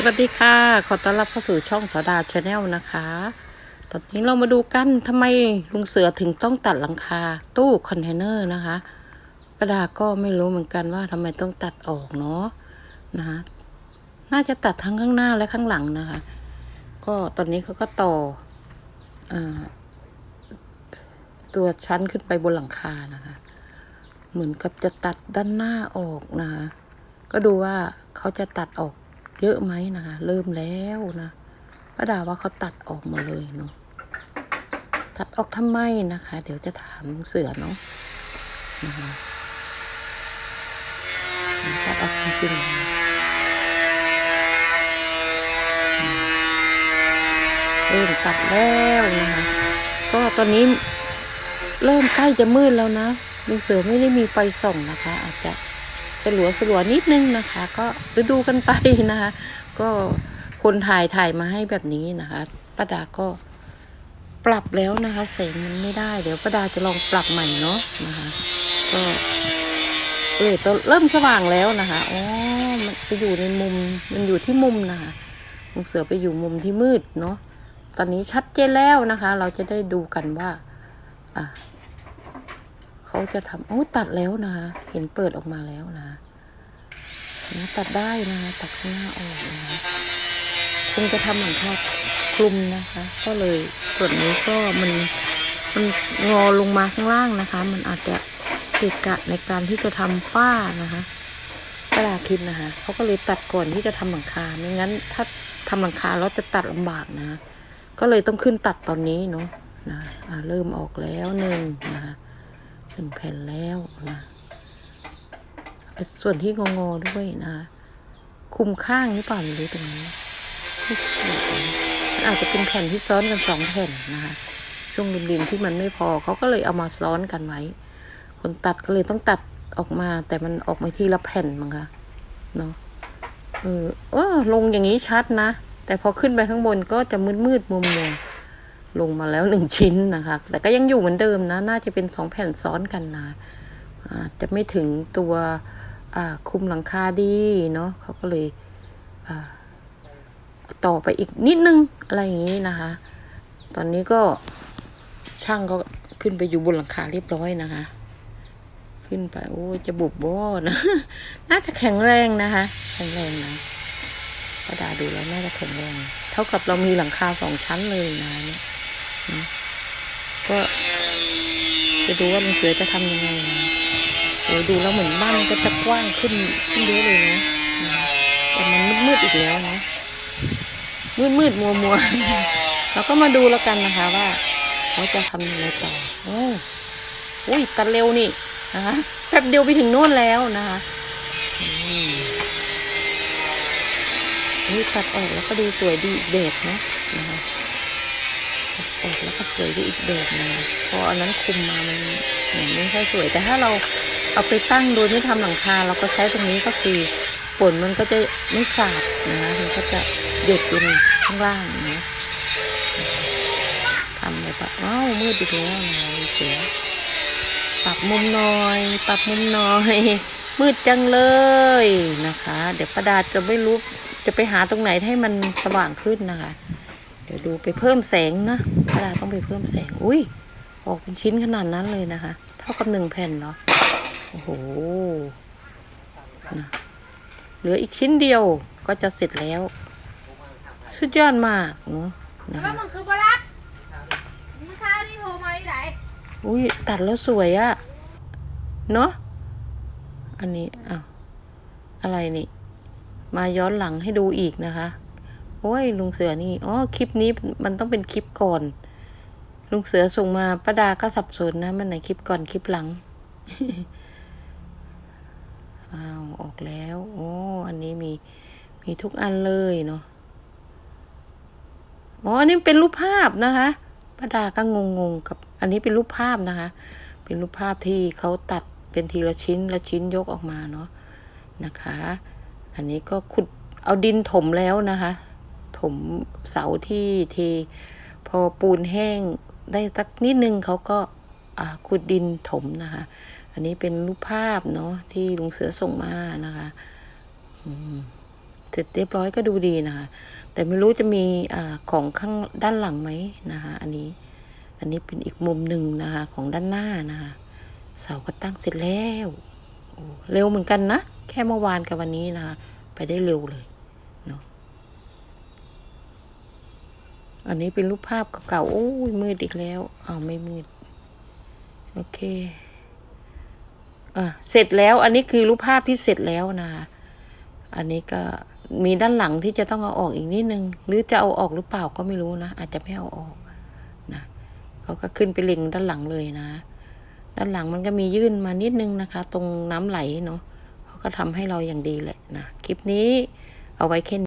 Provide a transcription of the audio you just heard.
สวัสดีค่ะ ขอต้อนรับเข้าสู่ช่องสอดาชาแนลนะคะ ตอนนี้เรามาดูกันทำไมลุงเสือถึงต้องตัดหลังคาตู้คอนเทนเนอร์นะคะประดาก็ไม่รู้เหมือนกันว่าทำไมต้องตัดออกเนาะนะคะน่าจะตัดทั้งข้างหน้าและข้างหลังนะคะ ก็ตอนนี้เขาก็ต่ออตัวชั้นขึ้นไปบนหลังคานะคะ เหมือนกับจะตัดด้านหน้าออกนะคะ ก็ดูว่าเขาจะตัดออก เยอะไหมนะคะ เริ่มแล้วนะป้าดาว่าเขาตัดออกหมดเลยเนาะตัดออกทำไมนะคะ เดี๋ยวจะถามเสือเนาะนะคะตัดออกจริงๆเริ่มตัดแล้วนะคะก็ตอนนี้เริ่มใกล้จะมืดแล้วนะลุงเสือไม่ได้มีไฟส่องนะคะ อาจจะ สลัวสลัวนิดนึงนะคะ ก็ฤดูกันไปนะคะ ก็คนถ่ายถ่ายมาให้แบบนี้นะคะป้าดาก็ปรับแล้วนะคะแสงมันไม่ได้เดี๋ยวป้าดาจะลองปรับใหม่เนาะนะคะ ก็เออตอนเริ่มสว่างแล้วนะคะอ๋อมันไปอยู่ในมุมมันอยู่ที่มุมนะคะลุงเสือไปอยู่มุมที่มืดเนาะตอนนี้ชัดเจนแล้วนะคะ เราจะได้ดูกันว่าอะ เขาจะทำโอ้ตัดแล้วนะ เห็นเปิดออกมาแล้วนะนะตัดได้นะตัดข้างหน้าออกนะคงจะทำหลังคาคลุมนะคะ ก็เลยส่วนนี้ก็มันมันงอลงมาข้างล่างนะคะ มันอาจจะเกะกะในการที่จะทำฝ้านะคะกระดาษคิดนะคะเขาก็เลยตัดก่อนที่จะทำหลังคาไม่งั้นถ้าทำหลังคาแล้วจะตัดลำบากนะ ก็เลยต้องขึ้นตัดตอนนี้เนาะนะอ่าเริ่มออกแล้วหนึ่งนะคะ หนึ่งแผ่นแล้วนะส่วนที่งองอๆด้วยนะคุมข้างหรือเปล่าไม่รู้ตรงนี้มันอาจจะเป็นแผ่นที่ซ้อนกันสองแผ่นนะคะช่วงริมๆที่มันไม่พอเขาก็เลยเอามาซ้อนกันไว้ คนตัดก็เลยต้องตัดออกมา แต่มันออกมาทีละแผ่นมั้งคะเนาะเออเออลงอย่างนี้ชัดนะ แต่พอขึ้นไปข้างบนก็จะมืดๆมัวๆ ลงมาแล้วหนึ่งชิ้นนะคะ แต่ก็ยังอยู่เหมือนเดิมนะ น่าจะเป็นสองแผ่นซ้อนกันนะอาจจะไม่ถึงตัวคุมหลังคาดีเนาะเขาก็เลยต่อไปอีกนิดนึงอะไรอย่างนี้นะคะ ตอนนี้ก็ช่างก็ขึ้นไปอยู่บนหลังคาเรียบร้อยนะคะ ขึ้นไปโอ้จะบุบบ่อนะ น่าจะแข็งแรงนะคะ แข็งแรงนะกระดาดูแล้วน่าจะแข็งแรง เท่ากับเรามีหลังคาสองชั้นเลยนะเนี่ย ก็จะดูว่าลุงเสือจะทำยังไงนะโอ้ดูแล้วเหมือนบ้านก็จะกว้างขึ้นขึ้นเยอะเลยนะแต่มันมืดๆอีกแล้วนะ มืดมืดมัวมัวเราก็มาดูแล้วกันนะคะว่าเขาจะทำยังไงต่อโอ้อุ้ยตัดเร็วนี่นะคะแป๊บเดียวไปถึงโน่นแล้วนะคะนี่ตัดออกแล้วก็ดูสวยดีอีกแบบนะนะคะ ออกแล้วก็สวยไปอีกแบบนึงพออันนั้นคุมมามันเหมือนไม่ค่อยสวย แต่ถ้าเราเอาไปตั้งโดยไม่ทำหลังคา เราก็ใช้ตรงนี้ก็คือฝนมันก็จะไม่สาดนะมันก็จะเด็ดลงข้างล่างนะทำเลยปะอ้าวมืดอีกแล้วนะเสียปรับมุมหน่อย ปรับมุมหน่อย มืดจังเลยนะคะ เดี๋ยวประดาจะไม่รู้จะไปหาตรงไหนให้มันสว่างขึ้นนะคะ เดี๋ยวดูไปเพิ่มแสงนะกระดาษต้องไปเพิ่มแสง อุ้ยออกเป็นชิ้นขนาดนั้นเลยนะคะ เท่ากับหนึ่งแผ่นเนาะโอ้โหนะเหลืออีกชิ้นเดียวก็จะเสร็จแล้ว สุดยอดมากเนาะนะแล้วคะมึงคือบรักมึงค่าที่โทรมาที่ไหนอุ้ยตัดแล้วสวยอะเนาะอันนี้อ้าวอะไรนี่ มาย้อนหลังให้ดูอีกนะคะ โอ้ยลุงเสือนี่อ๋อคลิปนี้มันต้องเป็นคลิปก่อน ลุงเสือส่งมาป้าดาก็สับสนนะ มันไหนคลิปก่อนคลิปหลังอ้าวออกแล้วโอ้อันนี้มีมีทุกอันเลยเนาะอ๋ออันนี้เป็นรูปภาพนะคะป้าดาก็งงงๆกับ อันนี้เป็นรูปภาพนะคะ เป็นรูปภาพที่เขาตัดเป็นทีละชิ้นละชิ้นยกออกมาเนาะนะคะ อันนี้ก็ขุดเอาดินถมแล้วนะคะ ถมเสาที่เท พอปูนแห้งได้สักนิดนึงเขาก็ขุดดินถมนะคะ อันนี้เป็นรูปภาพเนาะที่ลุงเสือส่งมานะคะอืมร็จเรียบร้อยก็ดูดีนะคะ แต่ไม่รู้จะมีอของข้างด้านหลังไหมนะคะ อันนี้อันนี้เป็นอีกมุมหนึ่งนะคะ ของด้านหน้านะคะเสาก็ตั้งเสร็จแล้วเร็วเหมือนกันนะ แค่เมื่อวานกับวันนี้นะคะ ไปได้เร็วเลยเนาะ อันนี้เป็นรูปภาพเก่าๆโอ้ยมืดอีกแล้วอ้าวไม่มืด โอเคอะเสร็จแล้ว อันนี้คือรูปภาพที่เสร็จแล้วนะ อันนี้ก็มีด้านหลังที่จะต้องเอาออกอีกนิดนึง หรือจะเอาออกหรือเปล่าก็ไม่รู้นะ อาจจะไม่เอาออกนะเขาก็ขึ้นไปเล็งด้านหลังเลยนะ ด้านหลังมันก็มียื่นมานิดนึงนะคะ ตรงน้ำไหลเนาะเขาก็ทำให้เราอย่างดีแหละนะคลิปนี้เอาไว้แค่นี้